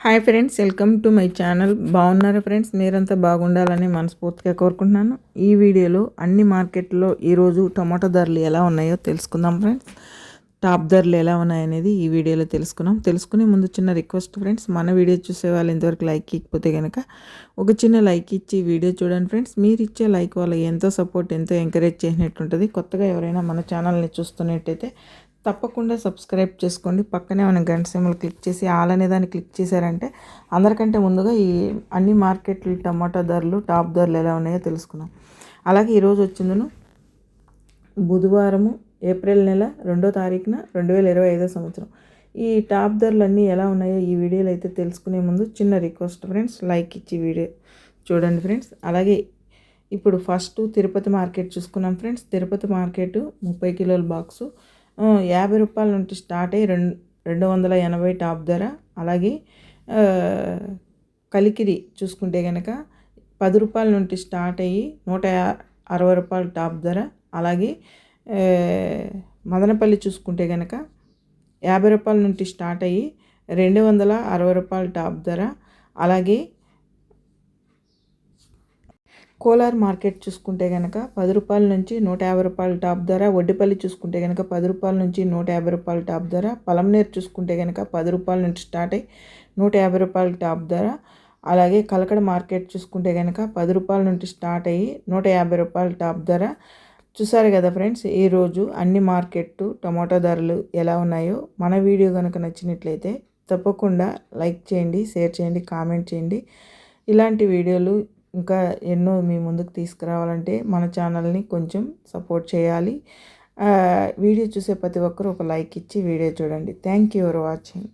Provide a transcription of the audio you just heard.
Hi friends welcome to my channel బాగున్నారా friends మీరంతా బాగుండాలని మనస్ఫూర్తిగా కోరుకుంటున్నాను. ఈ వీడియోలో అన్ని మార్కెట్లో ఈరోజు టమాటో ధరలు ఎలా ఉన్నాయో తెలుసుకుందాం ఫ్రెండ్స్ టాప్ ధరలు ఎలా ఉన్నాయనేది ఈ వీడియోలో తెలుసుకున్నాం. తెలుసుకునే ముందు చిన్న రిక్వెస్ట్ ఫ్రెండ్స్ మన వీడియో చూసే వాళ్ళు ఇంతవరకు లైక్ ఇకపోతే కనుక ఒక చిన్న లైక్ ఇచ్చి వీడియో చూడండి ఫ్రెండ్స్ మీరు ఇచ్చే లైక్ వల్ల ఎంతో సపోర్ట్ ఎంతో ఎంకరేజ్ చేసినట్టుంటుంది. కొత్తగా ఎవరైనా మన ఛానల్ని చూస్తున్నట్టయితే తప్పకుండా సబ్స్క్రైబ్ చేసుకోండి. పక్కనే మన గంట సింబల్ క్లిక్ చేసి ఆల్ అనే దాన్ని క్లిక్ చేశారంటే అందరికంటే ముందుగా ఈ అన్ని మార్కెట్లు టమాటా ధరలు టాప్ ధరలు ఎలా ఉన్నాయో తెలుసుకున్నాం అలాగే ఈరోజు వచ్చిందను బుధవారము ఏప్రిల్ నెల రెండో తారీఖున రెండు వేల ఇరవై ఐదో సంవత్సరం. ఈ టాప్ ధరలు అన్నీ ఎలా ఉన్నాయో ఈ వీడియోలో అయితే తెలుసుకునే ముందు చిన్న రిక్వెస్ట్ ఫ్రెండ్స్ లైక్ ఇచ్చి వీడియో చూడండి ఫ్రెండ్స్. అలాగే ఇప్పుడు ఫస్ట్ తిరుపతి మార్కెట్ చూసుకున్నాం ఫ్రెండ్స్. తిరుపతి మార్కెట్ ముప్పై కిలోల బాక్సు యాభై రూపాయల నుండి స్టార్ట్ అయ్యి రెండు రెండు వందల ఎనభై టాప్ ధర. అలాగే కలికిరి చూసుకుంటే కనుక పది రూపాయల నుండి స్టార్ట్ అయ్యి నూట అరవై రూపాయల టాప్ ధర. అలాగే మదనపల్లి చూసుకుంటే కనుక యాభై రూపాయల నుండి స్టార్ట్ అయ్యి రెండు వందల అరవై రూపాయల టాప్ ధర. అలాగే కోలార్ మార్కెట్ చూసుకుంటే కనుక పది రూపాయల నుంచి నూట యాభై రూపాయల టాప్ ధర వడ్డిపల్లి చూసుకుంటే కనుక పది రూపాయల నుంచి నూట యాభై రూపాయల టాప్ ధర పలంనేరు చూసుకుంటే కనుక పది రూపాయల నుంచి స్టార్ట్ అయ్యి నూట యాభై రూపాయల టాప్ ధర. అలాగే కలకడ మార్కెట్ చూసుకుంటే కనుక పది రూపాయల నుంచి స్టార్ట్ అయ్యి నూట యాభై రూపాయల టాప్ ధర. చూసారు కదా ఫ్రెండ్స్ ఈరోజు అన్ని మార్కెట్ టమాటో ధరలు ఎలా ఉన్నాయో మన వీడియో కనుక నచ్చినట్లయితే తప్పకుండా లైక్ చేయండి షేర్ చేయండి కామెంట్ చేయండి. ఇలాంటి వీడియోలు ఇంకా ఎన్నో మీ ముందుకు తీసుకురావాలంటే మన ఛానల్ని కొంచెం సపోర్ట్ చేయాలి. వీడియో చూసే ప్రతి ఒక్కరూ ఒక లైక్ ఇచ్చి వీడియో చూడండి. Thank you for watching